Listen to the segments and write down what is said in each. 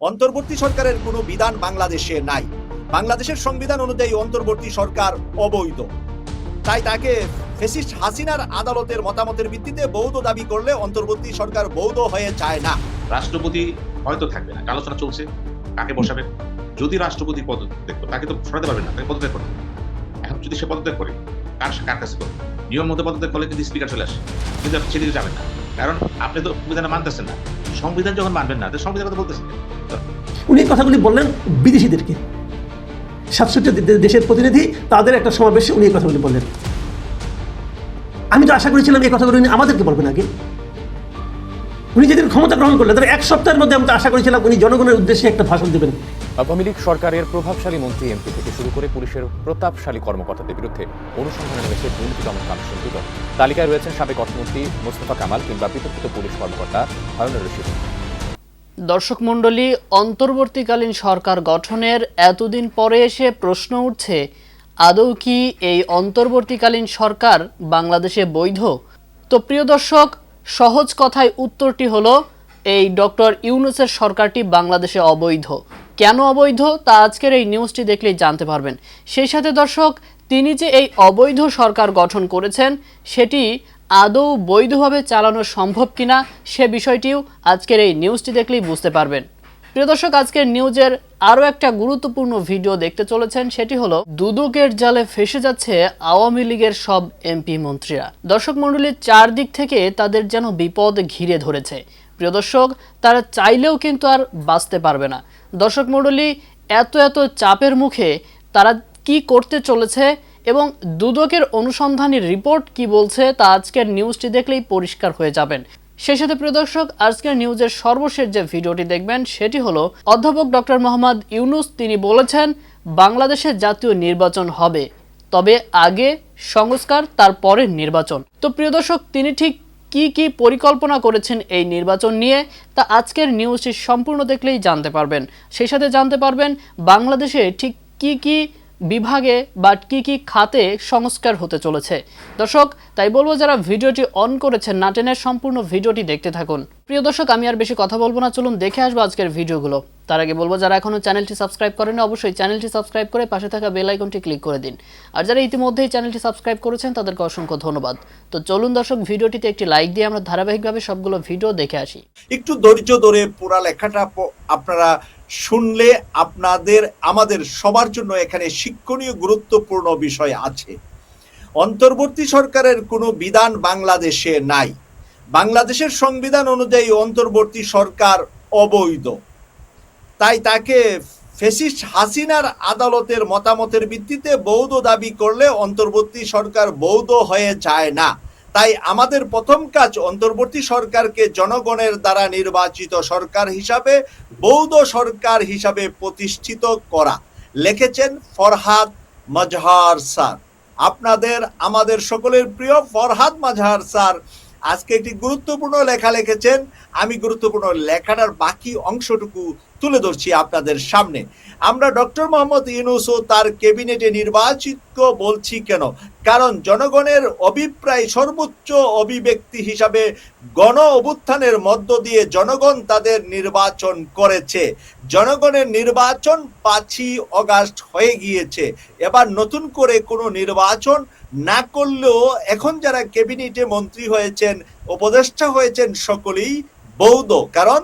অন্তর্বর্তী সরকারের কোনো বিধান বাংলাদেশে নাই। বাংলাদেশের সংবিধান অনুযায়ী অন্তর্বর্তী সরকার অবৈধ। তাই তাকে ফেসিস্ট হাসিনার আদালতের মতামতের ভিত্তিতে বৌদ্ধ দাবি করলে অন্তর্বর্তী সরকার বৌদ্ধ হয়ে যায় না। রাষ্ট্রপতি হয়তো থাকবে না, আলোচনা চলছে, কাকে বসাবে? যদি রাষ্ট্রপতি পদত্যাগ করে, তাকে তো সরাতে পারবে না, তাকে পদত্যাগ করবে এখন যদি সে পদত্যাগ করে, কার কার কাছে করে নিয়ম মতো পদত্যাগ করলে কিন্তু স্পিকার চলে আসে, কিন্তু সেদিকে যাবেন না। কারণ আপনি তো সংবিধান মানতেছেন না। সংবিধান যখন মানবেন না সংবিধান কথা বলতেছেন উনি কথাগুলি বললেন বিদেশিদেরকে। সাতষট্টি দেশের প্রতিনিধি, তাদের একটা সমাবেশে উনি এই কথাগুলি বললেন। আমি তো আশা করেছিলাম এই কথাগুলো উনি আমাদেরকে বলবেন আগে। উনি যেদিন ক্ষমতা গ্রহণ করলেন তার এক সপ্তাহের মধ্যে আমি তো আশা করেছিলাম উনি জনগণের উদ্দেশ্যে একটা ভাষণ দেবেন। আওয়ামী লীগ সরকারের প্রভাবশালী মন্ত্রী এমপি থেকে শুরু করে পুলিশের প্রতাপশালী কর্মকর্তাদের বিরুদ্ধে অনুসন্ধানে নেমেছে দুর্নীতি দমন কমিশন দুদক তালিকায় রয়েছেন সাবেক অর্থমন্ত্রী মোস্তফা কামাল কিংবা বিতর্কিত পুলিশ কর্মকর্তা হারুনুর রশিদ। দর্শক মণ্ডলী অন্তর্বর্তীকালীন সরকার গঠনের এতদিন পরে এসে প্রশ্ন উঠছে আদৌ কি এই অন্তর্বর্তীকালীন সরকার বাংলাদেশে বৈধ? তো প্রিয় দর্শক সহজ কথায় উত্তরটি হলো, এই ডক্টর ইউনুসের সরকারটি বাংলাদেশে অবৈধ। কেন অবৈধ? তা আজকের এই নিউজটি দেখলেই জানতে পারবেন। সেই সাথে দর্শক, তিনি যে এই অবৈধ সরকার গঠন করেছেন, সেটি আদৌ বৈধভাবে চালানো সম্ভব কিনা সে বিষয়টিও আজকের এই নিউজটি দেখলেই বুঝতে পারবেন। প্রিয় দর্শক, আজকের নিউজের আরও একটা গুরুত্বপূর্ণ ভিডিও দেখতে চলেছেন। সেটি হলো, দুদকের জালে ফেসে যাচ্ছে আওয়ামী লীগের সব এমপি মন্ত্রীরা। দর্শক মণ্ডলীর চারদিক থেকে তাদের যেন বিপদ ঘিরে ধরেছে। প্রিয় দর্শক, তারা চাইলেও কিন্তু আর বাঁচতে পারবে না। দর্শক মণ্ডলী, এত এত চাপের মুখে তারা কি করতে চলেছে এবং দুদকের অনুসন্ধানী রিপোর্ট কি বলছে তা আজকের নিউজটি দেখলেই পরিষ্কার হয়ে যাবেন। সেই সাথে প্রিয় দর্শক, আজকের নিউজের সর্বশেষ যে ভিডিওটি দেখবেন, সেটি হলো, অধ্যাপক ডক্টর মোহাম্মদ ইউনুস, তিনি বলেছেন, বাংলাদেশে জাতীয় নির্বাচন হবে, তবে আগে সংস্কার, তারপরে নির্বাচন। তো প্রিয় দর্শক, তিনি ঠিক কি কি পরিকল্পনা করেছেন এই নির্বাচন নিয়ে, তা আজকের নিউজটি সম্পূর্ণ দেখলেই জানতে পারবেন। সেই সাথে জানতে পারবেন, বাংলাদেশে ঠিক কি কি বিভাগে বা কী কী খাতে সংস্কার হতে চলেছে। দর্শক, তাই বলব যারা ভিডিওটি অন করেছেন নাটেনের সম্পূর্ণ ভিডিওটি দেখতে থাকুন। প্রিয় দর্শক, আমি আর বেশি কথা বলব না। চলুন দেখে আসব আজকের ভিডিওগুলো। তার আগে বলব, যারা এখনও চ্যানেলটি সাবস্ক্রাইব করেন অবশ্যই চ্যানেলটি সাবস্ক্রাইব করে পাশে থাকা বেল আইকনটি ক্লিক করে দিন। আর যারা ইতিমধ্যেই চ্যানেলটি সাবস্ক্রাইব করেছেন, তাদেরকে অসংখ্য ধন্যবাদ। তো চলুন দর্শক, ভিডিওটিতে একটি লাইক দিয়ে আমরা ধারাবাহিকভাবে সবগুলো ভিডিও দেখে আসি। একটু ধৈর্য ধরে পুরা লেখাটা আপনারা শুনলে আপনাদের, আমাদের সবার জন্য এখানে শিক্ষণীয়, গুরুত্বপূর্ণ বিষয় আছে। অন্তর্বর্তী সরকারের কোনো বিধান বাংলাদেশে নাই। বাংলাদেশের সংবিধান অনুযায়ী অন্তর্বর্তী সরকার অবৈধ। তাই তাকে ফেসিস্ট হাসিনার আদালতের মতামতের ভিত্তিতে বৌদ্ধ দাবি করলে অন্তর্বর্তী সরকার বৌদ্ধ হয়ে যায় না। তাই আমাদের প্রথম কাজ অন্তর্বর্তী সরকারকে জনগণের দ্বারা নির্বাচিত সরকার হিসাবে, বৌদ্ধ সরকার হিসাবে প্রতিষ্ঠিত করা। লিখেছেন ফরহাদ মজহার স্যার। আপনাদের, আমাদের সকলের প্রিয় ফরহাদ মজহার স্যার আজকে একটি গুরুত্বপূর্ণ লেখা লিখেছেন। আমি গুরুত্বপূর্ণ লেখাটার বাকি অংশটুকু তুলে ধরছি আপনাদের সামনে। আমরা ডক্টর মোহাম্মদ ইউনুস ও তার ক্যাবিনেটে নির্বাচিত বলছি কেন? কারণ জনগণের অভিপ্রায় সর্বোচ্চ অভিব্যক্তি হিসাবে গণ অভ্যুত্থানের মধ্য দিয়ে জনগণ তাদের নির্বাচন করেছে। জনগণের নির্বাচন পাঁচই অগাস্ট হয়ে গিয়েছে। এবার নতুন করে কোনো নির্বাচন না করলেও এখন যারা ক্যাবিনেটে মন্ত্রী হয়েছেন, উপদেষ্টা হয়েছেন, সকলেই বৌদ্ধ। কারণ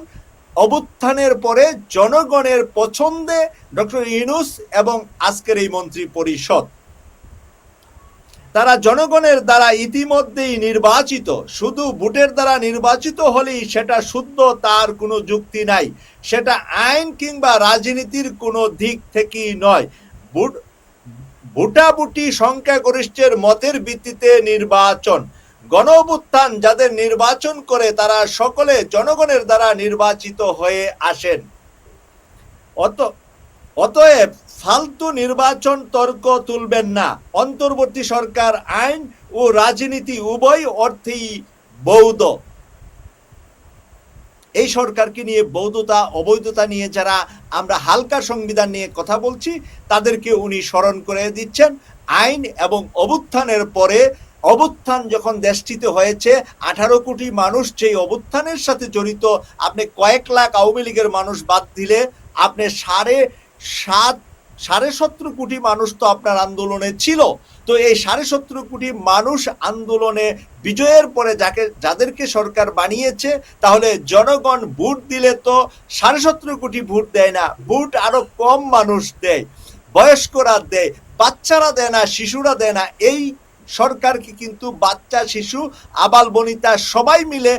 অভ্যুত্থানের পরে জনগণের পছন্দে ডক্টর ইউনুস এবং আজকের এই মন্ত্রী পরিষদ। তারা জনগণের দ্বারা ইতিমধ্যেই নির্বাচিত, শুধু ভোটের দ্বারা নির্বাচিত হলেই সেটা শুদ্ধ, তার কোনো যুক্তি নাই। সেটা আইন কিংবা রাজনীতির কোনো দিক থেকেই নয়। ভোট, ভোটাভুটি সংখ্যাগরিষ্ঠের মতের ভিত্তিতে নির্বাচন। গণ অভ্যুত্থান যাদের নির্বাচন করে তারা সকলে জনগণের দ্বারা নির্বাচিত হয়ে আসেন। অত, অতএব ফালতু নির্বাচন তর্ক তুলবেন না। অন্তর্বর্তী সরকার আইন ও রাজনীতি উভয় অর্থেই বৌদ্ধ এই সরকারকে নিয়ে বৌদ্ধতা অবৈধতা নিয়ে যারা আমরা হালকা সংবিধান নিয়ে কথা বলছি, তাদেরকে উনি স্মরণ করে দিচ্ছেন। আইন এবং অভ্যুত্থানের পরে অবুত্থান যখন দেশটিতে হয়েছে, আঠারো কোটি মানুষ যেই অবুত্থানের সাথে জড়িত, আপনি কয়েক লাখ আওয়ামী লীগের মানুষ বাদ দিলে, আপনি সাড়ে সাত, সাড়ে সতেরো কোটি মানুষ তো আপনার আন্দোলনে ছিল। তো এই সাড়ে সতেরো কোটি মানুষ আন্দোলনে বিজয়ের পরে যাকে, যাদেরকে সরকার বানিয়েছে, তাহলে জনগণ ভোট দিলে তো সাড়ে সতেরো কোটি ভোট দেয় না, ভোট আরও কম মানুষ দেয়। বয়স্করা দেয়, বাচ্চারা দেয় না, শিশুরা দেয় না, এই সরকারকে কিন্তু বাচ্চা, শিশু, আবাল বনিতা সবাই মিলে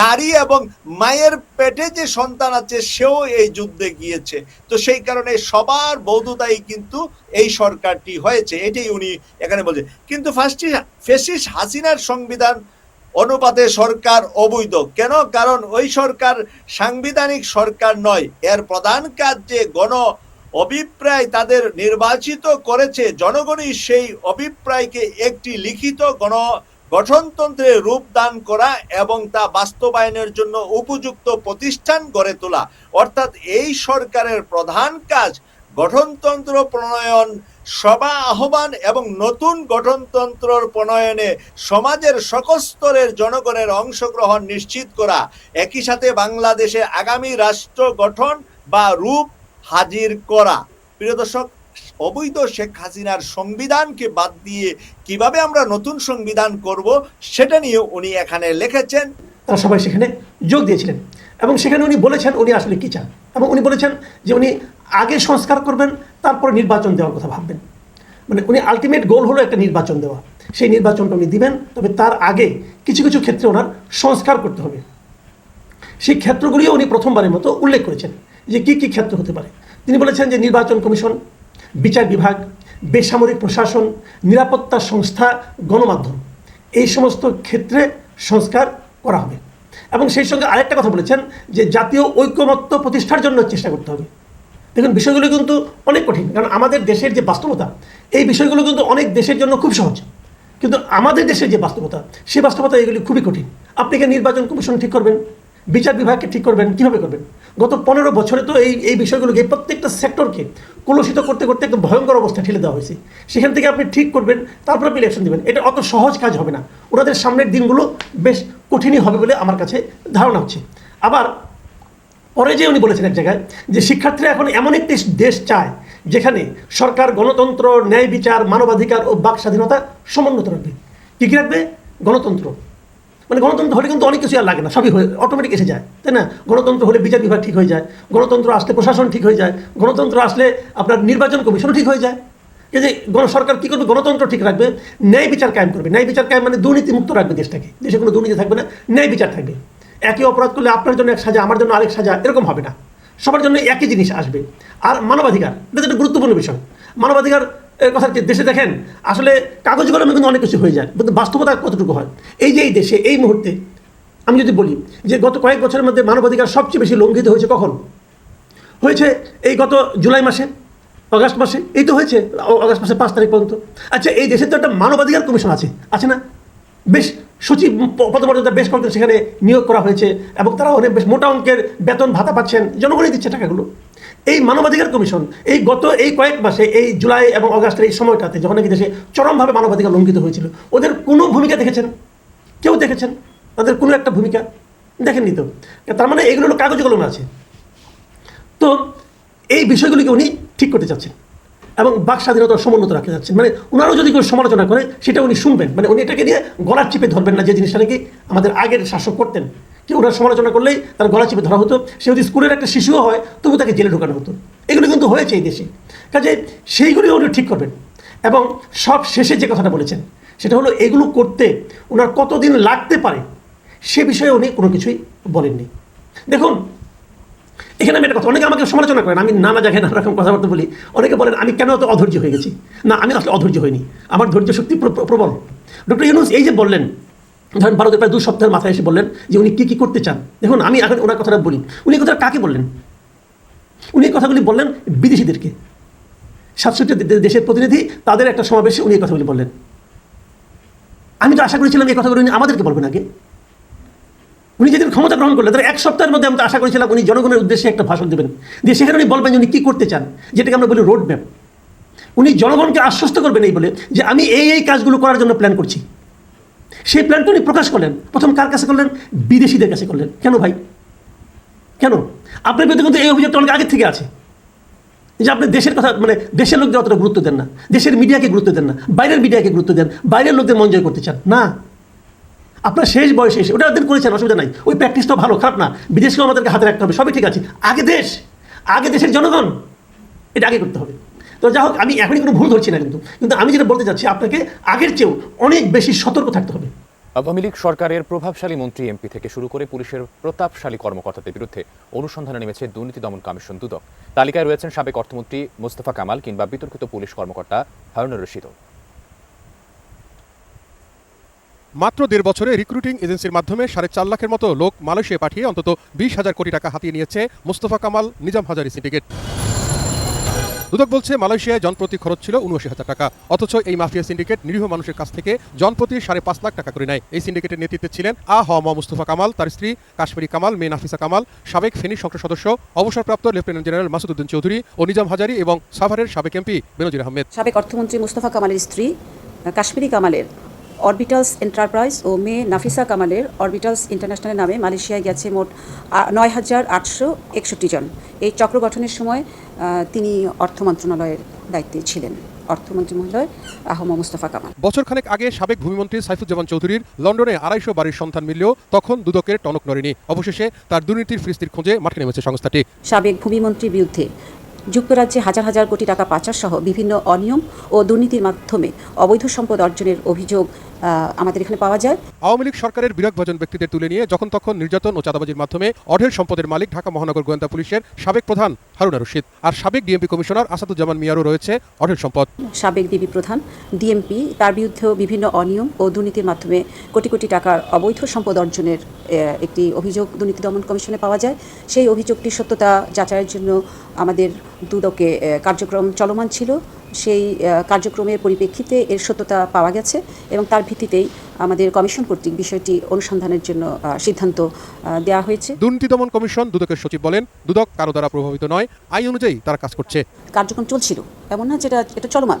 নারী এবং মায়ের পেটে যে সন্তান আছে, সেও এই যুদ্ধে গিয়েছে। তো সেই কারণে সবার বৌদ্ধতাই কিন্তু এই সরকারটি হয়েছে, এটাই উনি এখানে বলছে কিন্তু ফার্স্টে ফেসিস হাসিনার সংবিধান অনুপাতে সরকার অবৈধ। কেন? কারণ ওই সরকার সাংবিধানিক সরকার নয়। এর প্রধান কাজ যে গণ অভিপ্রায় তাদের নির্বাচিত করেছে জনগণই সেই অভিপ্রায়কে একটি লিখিত গণ গঠনতন্ত্রে রূপ দান করা এবং তা বাস্তবায়নের জন্য উপযুক্ত প্রতিষ্ঠান গড়ে তোলা। অর্থাৎ এই সরকারের প্রধান কাজ গঠনতন্ত্র প্রণয়ন, সভা আহ্বান এবং নতুন গঠনতন্ত্রর প্রণয়নে সমাজের সকল স্তরের জনগণের অংশগ্রহণ নিশ্চিত করা। একই সাথে বাংলাদেশে আগামী রাষ্ট্র গঠন বা রূপ হাজির করা। প্রিয় দর্শক, অবৈধ শেখ হাসিনার সংবিধানকে বাদ দিয়ে কীভাবে আমরা নতুন সংবিধান করব সেটা নিয়ে উনি এখানে লিখেছেন। তারা সবাই সেখানে যোগ দিয়েছিলেন এবং সেখানে উনি বলেছেন উনি আসলে কী চান এবং উনি বলেছেন যে উনি আগে সংস্কার করবেন, তারপরে নির্বাচন দেওয়ার কথা ভাববেন। মানে উনি আলটিমেট গোল হলো একটা নির্বাচন দেওয়া। সেই নির্বাচনটা উনি দিবেন, তবে তার আগে কিছু কিছু ক্ষেত্রে ওনার সংস্কার করতে হবে। সেই ক্ষেত্রগুলিও উনি প্রথমবারের মতো উল্লেখ করেছেন। যে কি কি ক্ষেত্র হতে পারে? তিনি বলেছেন যে নির্বাচন কমিশন, বিচার বিভাগ, বেসামরিক প্রশাসন, নিরাপত্তা সংস্থা, গণমাধ্যম, এই সমস্ত ক্ষেত্রে সংস্কার করা হবে। এবং সেই সঙ্গে আরেকটা কথা বলেছেন যে জাতীয় ঐক্যমত্য প্রতিষ্ঠার জন্য চেষ্টা করতে হবে। দেখুন, বিষয়গুলো কিন্তু অনেক কঠিন, কারণ আমাদের দেশের যে বাস্তবতা, এই বিষয়গুলো কিন্তু অনেক দেশের জন্য খুব সহজ। কিন্তু আমাদের দেশের যে বাস্তবতা, সেই বাস্তবতা এগুলি খুবই কঠিন। আপনি কি নির্বাচন কমিশন ঠিক করবেন? বিচার বিভাগকে ঠিক করবেন? কীভাবে করবেন? গত পনেরো বছরে তো এই এই বিষয়গুলোকে প্রত্যেকটা সেক্টরকে কলুষিত করতে করতে একদম ভয়ঙ্কর অবস্থা ঠেলে দেওয়া হয়েছে। সেখান থেকে আপনি ঠিক করবেন, তারপর আপনি ইলেকশন দেবেন। এটা অত সহজ কাজ হবে না। ওনাদের সামনের দিনগুলো বেশ কঠিনই হবে বলে আমার কাছে ধারণা হচ্ছে। আবার, পরে যে উনি বলেছেন এক জায়গায় যে শিক্ষার্থীরা এখন এমন একটি দেশ চায় যেখানে সরকার, গণতন্ত্র, ন্যায় বিচার, মানবাধিকার ও বাক স্বাধীনতা সমুন্নত রাখবে। কী কী রাখবে? গণতন্ত্র। মানে গণতন্ত্র হলে কিন্তু অনেক কিছু আর লাগে না, সবই হয়ে অটোমেটিক এসে যায়, তাই না? গণতন্ত্র হলে বিচার বিভাগ ঠিক হয়ে যায়, গণতন্ত্র আসলে প্রশাসন ঠিক হয়ে যায়, গণতন্ত্র আসলে আপনার নির্বাচন কমিশন ঠিক হয়ে যায়। এই যে গণ, সরকার কী করবে? গণতন্ত্র ঠিক রাখবে, ন্যায় বিচার কায়েম করবে। ন্যায় বিচার কায়েম মানে দুর্নীতিমুক্ত রাখবে দেশটাকে। দেশে কোনো দুর্নীতি থাকবে না, ন্যায় বিচার থাকবে। একই অপরাধ করলে আপনার জন্য এক সাজা, আমার জন্য আরেক সাজা, এরকম হবে না। সবার জন্য একই জিনিস আসবে। আর মানবাধিকার, এটা একটা গুরুত্বপূর্ণ বিষয়। মানবাধিকার এর কথা দেশে দেখেন, আসলে কাগজ কলমে কিন্তু অনেক কিছু হয়ে যায়, কিন্তু বাস্তবতা কতটুকু হয়? এই যে এই দেশে, এই মুহূর্তে, আমি যদি বলি যে গত কয়েক বছরের মধ্যে মানবাধিকার সবচেয়ে বেশি লঙ্ঘিত হয়েছে কখন? হয়েছে এই গত জুলাই মাসে, অগাস্ট মাসে, এই তো হয়েছে অগাস্ট মাসে পাঁচ তারিখ পর্যন্ত। আচ্ছা এই দেশে তো একটা মানবাধিকার কমিশন আছে আছে না? বেশ সচিব পদমর্যাদা বেশ কয়েকজন সেখানে নিয়োগ করা হয়েছে, এবং তারা অনেক বেশ মোটা অঙ্কের বেতন ভাতা পাচ্ছেন, জনগণই দিচ্ছে টাকাগুলো। এই মানবাধিকার কমিশন, এই গত এই কয়েক মাসে, এই জুলাই এবং অগাস্টের এই সময়টাতে যখন নাকি দেশে চরমভাবে মানবাধিকার লঙ্ঘিত হয়েছিল, ওদের কোনো ভূমিকা দেখেছেন? কেউ দেখেছেন? তাদের কোনো একটা ভূমিকা? দেখেননি তো? তার মানে এগুলো হলো কাগজ কলমে আছে। তো এই বিষয়গুলিকে উনি ঠিক করতে চাচ্ছেন এবং বাক স্বাধীনতা সমুন্নত রাখতে যাচ্ছেন মানে ওনারও যদি কেউ সমালোচনা করে, সেটা উনি শুনবেন। মানে উনি এটাকে নিয়ে গলার চিপে ধরবেন না যে জিনিসটা নাকি আমাদের আগের শাসক করতেন। কেউ ওনার সমালোচনা করলেই তার গলা চিপে ধরা হতো, সে যদি স্কুলের একটা শিশুও হয় তবু তাকে জেলে ঢোকানো হতো। এগুলো কিন্তু হয়েছে এই দেশে। কাজে সেইগুলি উনি ঠিক করবেন। এবং সব শেষে যে কথাটা বলেছেন, সেটা হলো এগুলো করতে ওনার কতদিন লাগতে পারে, সে বিষয়ে উনি কোনো কিছুই বলেননি। দেখুন, এখানে আমি একটা কথা, অনেকে আমাকে সমালোচনা করেন, আমি নানা জায়গায় নানা রকম কথাবার্তা বলি। অনেকে বলেন, আমি কেন এত অধৈর্য হয়ে গেছি? না, আমি আসলে অধৈর্য হইনি। আমার ধৈর্য শক্তি প্র- প্র- প্রবল। ডক্টর ইউনুস এই যে বললেন ধরেন ভারতের প্রায় দু সপ্তাহের মাথায় এসে বললেন যে উনি কী কী করতে চান। দেখুন, আমি এখন ওনার কথাটা বলি। উনি কথাটা কাকে বললেন? উনি এই কথাগুলি বললেন বিদেশিদেরকে। সাতষট্টি দেশের প্রতিনিধি, তাদের একটা সমাবেশে উনি এই কথাগুলি বললেন। আমি তো আশা করেছিলাম এই কথাগুলো উনি আমাদেরকে বলবেন আগে। উনি যেদিন ক্ষমতা গ্রহণ করলেন তার এক সপ্তাহের মধ্যে আমি তো আশা করেছিলাম উনি জনগণের উদ্দেশ্যে একটা ভাষণ দেবেন। দিয়ে সেখানে উনি বলবেন যে উনি কী করতে চান, যেটাকে আমরা বলি রোড ম্যাপ উনি জনগণকে আশ্বস্ত করবেন এই বলে যে আমি এই এই কাজগুলো করার জন্য প্ল্যান করছি। সেই প্ল্যানটা উনি প্রকাশ করলেন। প্রথম কার কাছে করলেন? বিদেশিদের কাছে করলেন। কেন ভাই? কেন? আপনার বিরুদ্ধে কিন্তু এই অভিযোগটা অনেক আগের থেকে আছে। যে আপনি দেশের কথা মানে দেশের লোকদের অতটা গুরুত্ব দেন না। দেশের মিডিয়াকে গুরুত্ব দেন না। বাইরের মিডিয়াকে গুরুত্ব দেন। বাইরের লোকদের মন জয় করতে চান। না। আপনার শেষ বয়সে এসে ওটা দিন করেছেন, অসুবিধা নাই। ওই প্র্যাকটিসটাও ভালো, খারাপ না। বিদেশকেও আমাদেরকে হাতে রাখতে হবে। সবই ঠিক আছে। আগে দেশ। আগে দেশের জনগণ। এটা আগে করতে হবে। তো যাই হোক আমি এখনই কোনো ভুল ধরছি না কিন্তু কিন্তু আমি যেটা বলতে চাচ্ছি আপনাকে আগের চেয়েও অনেক বেশি সতর্ক থাকতে হবে। আওয়ামী লীগ সরকারের প্রভাবশালী মন্ত্রী এমপি থেকে শুরু করে পুলিশের প্রতাপশালী কর্মকর্তাদের বিরুদ্ধে অনুসন্ধানে নেমেছে দুর্নীতি দমন কমিশন দুদক। তালিকায় রয়েছেন সাবেক অর্থমন্ত্রী মোস্তফা কামাল কিংবা বিতর্কিত পুলিশ কর্মকর্তা হারুনুর রশিদও মাত্র দেড় বছরে রিক্রুটিং এজেন্সির মাধ্যমে সাড়ে চার লাখের মতো লোক মালয়েশিয়া পাঠিয়ে অন্তত বিশ হাজার কোটি টাকা হাতিয়ে নিয়েছে মোস্তফা কামাল নিজাম হাজারি সিন্ডিকেট। দুদক বলছে, মালয়েশিয়ায় জনপ্রতি খরচ ছিল উনআশি হাজার টাকা। অথচ এই মাফিয়া সিন্ডিকেট নিরীহ মানুষের কাছ থেকে জনপ্রতি সাড়ে পাঁচ লাখ টাকা করে নেয়। এই সিন্ডিকেটের নেতৃত্বে ছিলেন আ হ ম মুস্তফা কামাল, তার স্ত্রী কাশ্মীরি কামাল মেয়ে নাফিসা কামাল, সাবেক ফেনী সংসদ সদস্য, অবসরপ্রাপ্ত লেফটেন্যান্ট জেনারেল মাসুদুদ্দিন চৌধুরী ও নিজাম হাজারি এবং সাভারের সাবেক এমপি বেনজির আহমেদ। সাবেক অর্থমন্ত্রী মুস্তফা কামালের স্ত্রী কাশ্মীরি কামালের। অরবিটালস এন্টারপ্রাইজ ও মেয়ে নাফিসা কামালের অরবিটালস ইন্টারন্যাশনাল নামে মালয়েশিয়ায় গেছে মোট নয় হাজার আটশো একষট্টি জন। এই চক্র গঠনের সময় তিনি অর্থ মন্ত্রণালয়ের দায়িত্বে ছিলেন। অর্থমন্ত্রী মহোদয় আহম মুস্তফা কামাল। বছর খানেক আগে সাবেক ভূমিমন্ত্রী সাইফুজ্জামান চৌধুরীর লন্ডনে আড়াইশো বাড়ির সন্ধান মিললেও তখন দুদকের টনক নড়েনি। অবশেষে তার দুর্নীতির ফিরিস্তির খোঁজে মাঠে নেমেছে সংস্থাটি। সাবেক ভূমিমন্ত্রীর বিরুদ্ধে যুক্তরাজ্যে হাজার হাজার কোটি টাকা পাচার সহ বিভিন্ন অনিয়ম ও দুর্নীতির মাধ্যমে অবৈধ সম্পদ অর্জনের অভিযোগ আমাদের এখানে পাওয়া যায়। আওয়ামী লীগ সরকারের বিরাগভাজন ব্যক্তিদের তুলে নিয়ে যখন তখন নির্যাতন ও চাঁদাবাজির মাধ্যমে অঢেল সম্পদের মালিক ঢাকা মহানগর গোয়েন্দা পুলিশের সাবেক প্রধান হারুনা রশিদ আর সাবেক ডিএমপি কমিশনার আসাদুজ্জামান মিয়ারও রয়েছে অঢেল সম্পদ। সাবেক ডিবি প্রধান ডিএমপি তার বিরুদ্ধেও বিভিন্ন অনিয়ম ও দুর্নীতির মাধ্যমে কোটি কোটি টাকার অবৈধ সম্পদ অর্জনের একটি অভিযোগ দুর্নীতি দমন কমিশনে পাওয়া যায়। সেই অভিযোগটির সত্যতা যাচাইয়ের জন্য আমাদের দুদকে কার্যক্রম চলমান ছিল। সেই কার্যক্রমের পরিপ্রেক্ষিতে এর সত্যতা পাওয়া গেছে এবং তার ভিত্তিতেই আমাদের কমিশন কর্তৃক বিষয়টি অনুসন্ধানের জন্য সিদ্ধান্ত দেওয়া হয়েছে। দুর্নীতি দমন কমিশন দুদকের সচিব বলেন দুদক কারও দ্বারা প্রভাবিত নয়। আইন অনুযায়ী তারা কাজ করছে। কার্যক্রম চলছিল। এমন না যেটা এটা চলমান।